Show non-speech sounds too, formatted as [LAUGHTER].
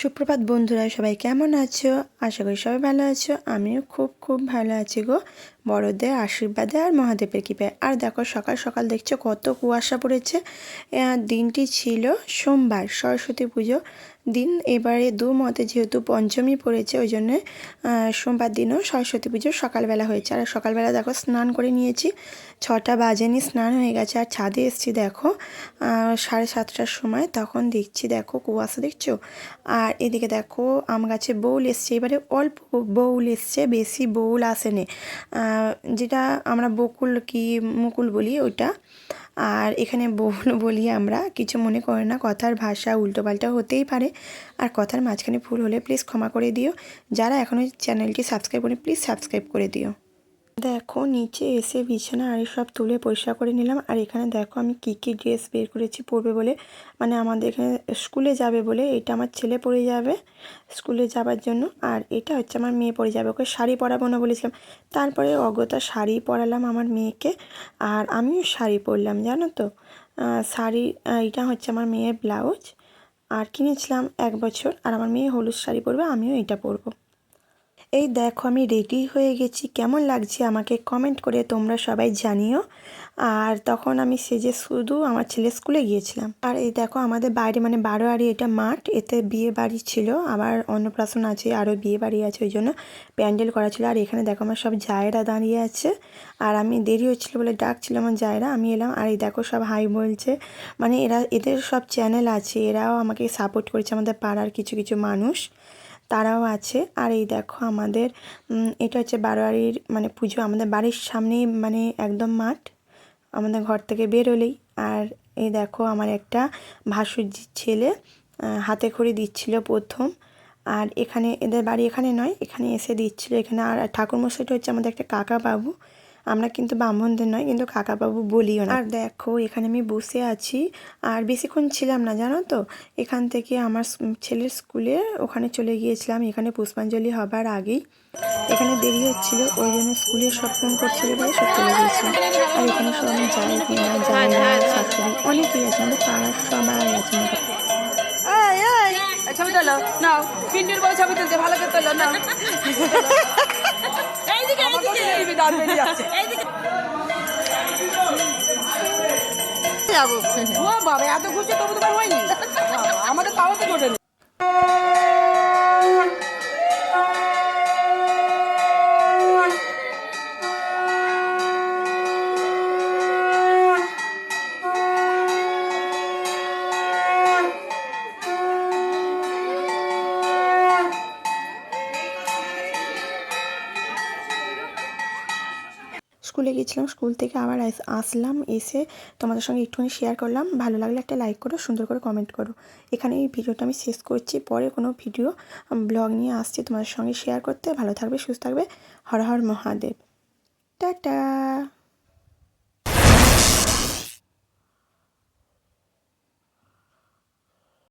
সুপ্রভাত বন্ধুরা, সবাই কেমন আছো? আশা করি সবাই ভালো আছো। আমিও খুব খুব ভালো আছি গো। বড়দের আশীর্বাদে আর মহাদেবের কৃপায়। আর দেখো, সকাল সকাল দেখছ কত কুয়াশা পড়েছে। দিনটি ছিল সোমবার, সরস্বতী পুজো দিন। এবারে দু মতে যেহেতু পঞ্চমী পড়েছে, ওই জন্য সোমবার দিনও সরস্বতী পুজো সকালবেলা হয়েছে। আর সকালবেলা দেখো, স্নান করে নিয়েছি। ছটা বাজেনি, স্নান হয়ে গেছে। আর ছাদে এসছি, দেখো সাড়ে সাতটার সময়। তখন দেখছি, দেখো, কুয়াশা দেখছ? আর এদিকে দেখো, আম গাছে বউল এসছে। এবারে অল্প বউল এসছে, বেশি বউল আসেনি। যেটা আমরা বকুল কি মুকুল বলি ওইটা। আর এখানে বউল [LAUGHS] বলি আমরা, কিছু মনে করে না, কথার ভাষা উল্টোপাল্টা হতেই পারে। আর কথার মাঝখানে ভুল হলে প্লিজ ক্ষমা করে দিও। যারা এখনও চ্যানেলটি সাবস্ক্রাইব করে প্লিজ সাবস্ক্রাইব করে দিও। দেখো, নিচে এসে বিছানা আর সব তুলে পরিষ্কার করে নিলাম। আর এখানে দেখো, আমি কী কী ড্রেস বের করেছি পরবে বলে। মানে আমাদের এখানে স্কুলে যাবে বলে এটা আমার ছেলে পরে যাবে স্কুলে যাবার জন্য। আর এটা হচ্ছে আমার মেয়ে পরে যাবে, ওকে শাড়ি পরাবো না বলেছিলাম। তারপরে অগতা শাড়ি পরালাম আমার মেয়েকে। আর আমিও শাড়ি পরলাম, জানো তো? শাড়ি এটা হচ্ছে আমার মেয়ের ব্লাউজ। আর কিনেছিলাম এক বছর, আর আমার মেয়ে হলুদ শাড়ি পরবে, আমিও এটা পরবো। এই দেখো, আমি রেডি হয়ে গেছি। কেমন লাগছে আমাকে কমেন্ট করে তোমরা সবাই জানিও। আর তখন আমি সেজে শুধু আমার ছেলে স্কুলে গিয়েছিলাম। আর এই দেখো, আমাদের বাইরে মানে বারোয়ারি এটা মাঠ, এতে বিয়ে বাড়ি ছিল। আবার অন্নপ্রাশন আছে, আরও বিয়ে বাড়ি আছে, ওই জন্য প্যান্ডেল করা ছিল। আর এখানে দেখো, আমার সব জায়েরা দাঁড়িয়ে আছে। আর আমি দেরি হচ্ছিল বলে ডাকছিল আমার জায়েরা। আমি এলাম, আর এই দেখো, সব হাই বলছে। মানে এরা, এদের সব চ্যানেল আছে। এরাও আমাকে সাপোর্ট করেছে, আমাদের পাড়ার কিছু কিছু মানুষ। তারাও আছে। আর এই দেখো আমাদের এটা হচ্ছে বারোয়ারির মানে পুজো, আমাদের বাড়ির সামনেই মানে একদম মাঠ। আমাদের ঘর থেকে বেরোলেই। আর এই দেখো আমার একটা ভাসুরজির ছেলে হাতে খড়ি দিচ্ছিল প্রথম। আর এখানে, এদের বাড়ি এখানে নয়, এখানে এসে দিচ্ছিল। এখানে আর ঠাকুরমশাইটা হচ্ছে আমাদের একটা কাকা বাবু আমরা কিন্তু ব্রাহ্মণদের নয়, কিন্তু কাকাবাবু বলিও না। আর দেখো, এখানে আমি বসে আছি, আর বেশিক্ষণ ছিলাম না, জানো তো? এখান থেকে আমার ছেলের স্কুলে ওখানে চলে গিয়েছিলাম, এখানে পুষ্পাঞ্জলি হবার আগেই। এখানে দেরি হচ্ছিল, ওই জন্য স্কুলে সব ফোন করছিল বলে সব চলে গিয়েছিলাম। আর এখানে সব যাই কিনা যাই না অনেকেই আছে, আমাদের পাড়ার সবাই আছে মোটামুটি। এই এই এই ছবি তোলো নাও। পিন্টুর বউ ছবি তুলতে ভালো করে তোলো নাও। [LAUGHS] এইদিকে এইদিকে। দাঁত বেরিয়ে যাচ্ছে। যাব। ও বাবা এত ঘুরছে তবু তোমার হয়নি। [LAUGHS] আমাদের তাও তো জোটে স্কুলে গিয়েছিলাম স্কুল থেকে আবার আসলাম, এসে তোমাদের সঙ্গে একটুখানি শেয়ার করলাম। ভালো লাগলে একটা লাইক করো, সুন্দর করে কমেন্ট করো। এখানে এই ভিডিওটা আমি শেষ করছি। পরে কোনো ভিডিও ব্লগ নিয়ে আসছি তোমাদের সঙ্গে শেয়ার করতে। ভালো থাকবে, সুস্থ থাকবে। হর হর মহাদেব। টাটা!